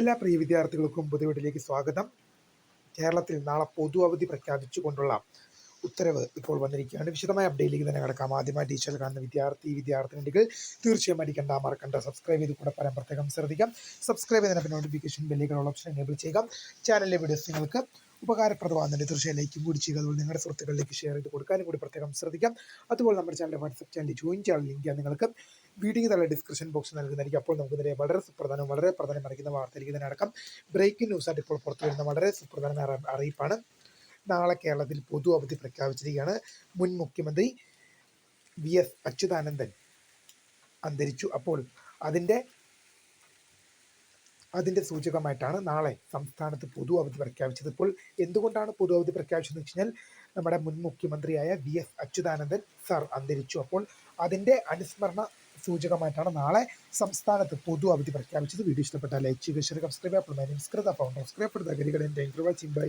എല്ലാ പ്രിയ വിദ്യാർത്ഥികൾക്കും പുതുവീട്ടിലേക്ക് സ്വാഗതം. കേരളത്തിൽ നാളെ പൊതു അവധി പ്രഖ്യാപിച്ചുകൊണ്ടുള്ള ഉത്തരവ് ഇപ്പോൾ വന്നിരിക്കുകയാണ്. വിശദമായ അപ്ഡേറ്റിലേക്ക് തന്നെ കിടക്കാം. ആദ്യമായി ടീച്ചർ കാണുന്ന വിദ്യാർത്ഥി വിദ്യാർത്ഥിനികൾ തീർച്ചയായും അടിക്കണ്ട മറക്കണ്ട. സബ്സ്ക്രൈബ് ചെയ്ത് കൂടെ പറയാൻ പ്രത്യേകം ശ്രദ്ധിക്കാം. സബ്സ്ക്രൈബ് ചെയ്തതിന് നോട്ടിഫിക്കേഷൻ ബെല്ലുകളുള്ള ഓപ്ഷൻ എനേബിൾ ചെയ്യുക. ചാനലിലെ വീഡിയോസ് നിങ്ങൾക്ക് ഉപകാരപ്രദമാകുന്നുണ്ട് തീർച്ചയായും ലൈക്കും കൂടി ചെയ്യുക. അതുപോലെ നിങ്ങളുടെ സുഹൃത്തുക്കളിലേക്ക് ഷെയർ ചെയ്ത് കൊടുക്കാനും കൂടി പ്രത്യേകം ശ്രദ്ധിക്കാം. അതുപോലെ നമ്മുടെ ചാനലിലെ വാട്സപ്പ് ചാനൽ ജോയിൻ ചെയ്യാൻ ലിങ്ക് നിങ്ങൾക്ക് വീഡിയോ തല ഡിസ്ക്രിപ്ഷൻ ബോക്സ് നൽകുന്നതായിരിക്കും. അപ്പോൾ നമുക്ക് ഇതിനെ വളരെ സുപ്രധാനം വളരെ പ്രധാനം അറിയിക്കുന്ന വാർത്തയിലേക്ക് തന്നെ അടക്കം ബ്രേക്കിംഗ് ന്യൂസ് ആയിട്ട് ഇപ്പോൾ പുറത്തു വരുന്ന വളരെ സുപ്രധാന അറിയിപ്പാണ്. നാളെ കേരളത്തിൽ പൊതു അവധി പ്രഖ്യാപിച്ചിരിക്കുകയാണ്. മുൻ മുഖ്യമന്ത്രി വി എസ് അച്യുതാനന്ദൻ അന്തരിച്ചു. അപ്പോൾ അതിന്റെ അതിന്റെ സൂചകമായിട്ടാണ് നാളെ സംസ്ഥാനത്ത് പൊതു അവധി പ്രഖ്യാപിച്ചത്. ഇപ്പോൾ എന്തുകൊണ്ടാണ് പൊതു അവധി പ്രഖ്യാപിച്ചതെന്ന് വെച്ച് കഴിഞ്ഞാൽ നമ്മുടെ മുൻ മുഖ്യമന്ത്രിയായ വി എസ് അച്യുതാനന്ദൻ സാർ അന്തരിച്ചു. അപ്പോൾ അതിന്റെ അനുസ്മരണ സൂചകമായിട്ടാണ് നാളെ സംസ്ഥാനത്ത് പൊതു അവധി പ്രഖ്യാപിച്ചത്. വീഡിയോ ഇഷ്ടപ്പെട്ടാൽ ലൈക്ക് ചെയ്യുക ഷെയർ സബ്സ്ക്രൈബ് അപ്പോൾ founder subscribe thank you watching bye